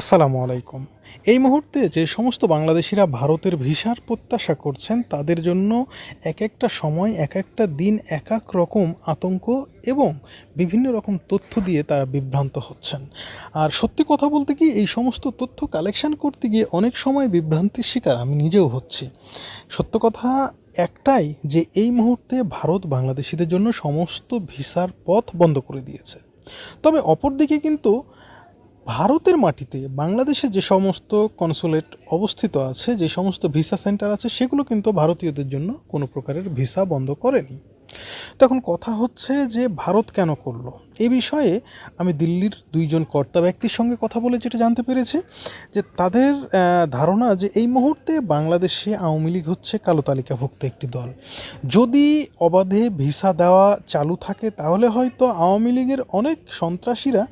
আসসালামু আলাইকুম। এই মুহূর্তে যে সমস্ত বাংলাদেশিরা ভারতের ভিসার প্রত্যাশা করছেন, তাদের জন্য এক একটা সময়, এক একটা দিন, এক এক রকম আতঙ্ক এবং বিভিন্ন রকম তথ্য দিয়ে তারা বিভ্রান্ত হচ্ছেন। আর সত্যি কথা বলতে কি, এই সমস্ত তথ্য কালেকশন করতে গিয়ে অনেক সময় বিভ্রান্তির শিকার আমি নিজেও হচ্ছি। সত্য কথা একটাই যে, এই মুহূর্তে ভারত বাংলাদেশিদের জন্য সমস্ত ভিসার পথ বন্ধ করে দিয়েছে। তবে অপরদিকে কিন্তু ভারতের মাটিতে বাংলাদেশে যে সমস্ত কনসুলেট অবস্থিত আছে, যে সমস্ত ভিসা সেন্টার আছে, সেগুলো কিন্তু ভারতীয়দের জন্য কোনো প্রকারের ভিসা বন্ধ করেনি। তখন কথা হচ্ছে যে ভারত কেন করল? এই বিষয়ে আমি দিল্লির দুইজন কর্তা ব্যক্তির সঙ্গে কথা বলে যেটা জানতে পেরেছি, যে তাদের ধারণা যে এই মুহূর্তে বাংলাদেশে আওয়ামী লীগ হচ্ছে কালো তালিকাভুক্ত একটি দল। যদি অবাধে ভিসা দেওয়া চালু থাকে, তাহলে হয়তো আওয়ামী লীগের অনেক সন্ত্রাসীরা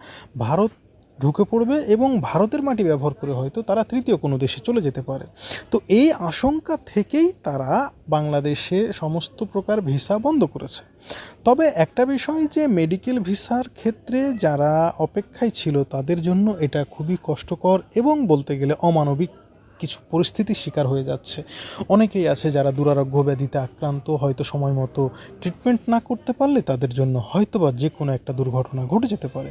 ভারত ঢুকে পড়বে এবং ভারতের মাটি ব্যবহার করে হয়তো তারা তৃতীয় কোনো দেশে চলে যেতে পারে। তো এই আশঙ্কা থেকেই তারা বাংলাদেশে সমস্ত প্রকার ভিসা বন্ধ করেছে। তবে একটা বিষয় যে মেডিকেল ভিসার ক্ষেত্রে যারা অপেক্ষায় ছিল তাদের জন্য এটা খুবই কষ্টকর এবং বলতে গেলে অমানবিক কিছু পরিস্থিতির শিকার হয়ে যাচ্ছে। অনেকেই আছে যারা দুরারোগ্য ব্যাধিতে আক্রান্ত, হয়তো সময় মতো ট্রিটমেন্ট না করতে পারলে তাদের জন্য হয়তো বা যে কোনো একটা দুর্ঘটনা ঘটে যেতে পারে।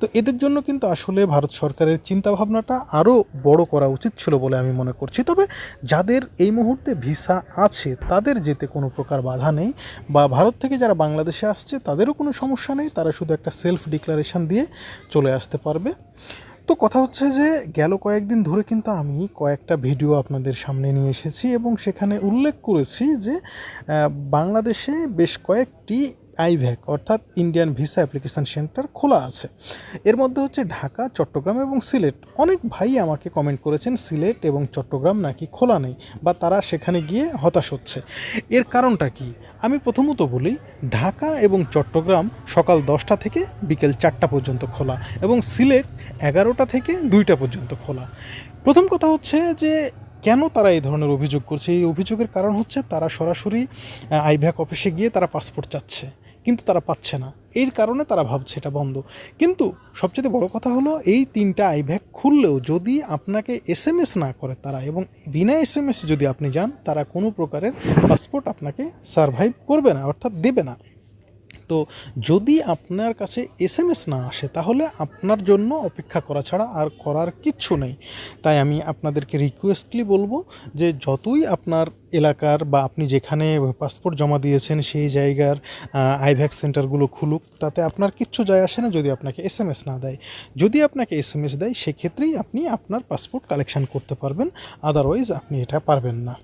তো এদের জন্য কিন্তু আসলে ভারত সরকারের চিন্তাভাবনাটা আরও বড় করা উচিত ছিল বলে আমি মনে করছি। তবে যাদের এই মুহূর্তে ভিসা আছে, তাদের যেতে কোনো প্রকার বাধা নেই বা ভারত থেকে যারা বাংলাদেশে আসছে, তাদেরও কোনো সমস্যা নেই। তারা শুধু একটা সেলফ ডিক্লারেশন দিয়ে চলে আসতে পারবে। তো কথা হচ্ছে যে গেল কয়েকদিন ধরে কিন্তু আমি কয়েকটা ভিডিও আপনাদের সামনে নিয়ে এসেছি এবং সেখানে উল্লেখ করেছি যে বাংলাদেশে বেশ কয়েকটি আইভ্যাক অর্থাৎ ইন্ডিয়ান ভিসা অ্যাপ্লিকেশন সেন্টার খোলা আছে। এর মধ্যে হচ্ছে ঢাকা, চট্টগ্রাম এবং সিলেট। অনেক ভাই আমাকে কমেন্ট করেছেন, সিলেট এবং চট্টগ্রাম নাকি খোলা নেই বা তারা সেখানে গিয়ে হতাশ হচ্ছে। এর কারণটা কি? আমি প্রথমত বলি, ঢাকা এবং চট্টগ্রাম সকাল দশটা থেকে বিকেল চারটা পর্যন্ত খোলা এবং সিলেট এগারোটা থেকে দুইটা পর্যন্ত খোলা। প্রথম কথা হচ্ছে যে, কেন তারা এই ধরনের অভিযোগ করছে? এই অভিযোগের কারণ হচ্ছে তারা সরাসরি আইভ্যাক অফিসে গিয়ে তারা পাসপোর্ট চাচ্ছে। কিন্তু তারা পাচ্ছে না। এর কারণে তারা ভাবছে এটা বন্ধ। কিন্তু সবচেয়ে বড় কথা হলো, এই তিনটা আইভ্যাক খুললেও যদি আপনাকে এস এম এস না করে তারা এবং বিনা এস এম এস যদি আপনি যান, তারা কোনো প্রকারের পাসপোর্ট আপনাকে সার্ভাইভ করবে না, অর্থাৎ দেবে না। তো যদি আপনার কাছে এস এম এস না আসে, তাহলে আপনার জন্য অপেক্ষা করা ছাড়া আর করার কিচ্ছু নেই। তাই আমি আপনাদেরকে রিকোয়েস্টলি বলব যে যতই আপনার এলাকার বা আপনি যেখানে পাসপোর্ট জমা দিয়েছেন, সেই জায়গার আইভ্যাক সেন্টারগুলো খুলুক, তাতে আপনার কিচ্ছু যায় আসে না যদি আপনাকে এস এম এস না দেয়। যদি আপনাকে এস এম এস দেয়, সেক্ষেত্রেই আপনি আপনার পাসপোর্ট কালেকশন করতে পারবেন আদারওয়াইজ আপনি এটা পারবেন না।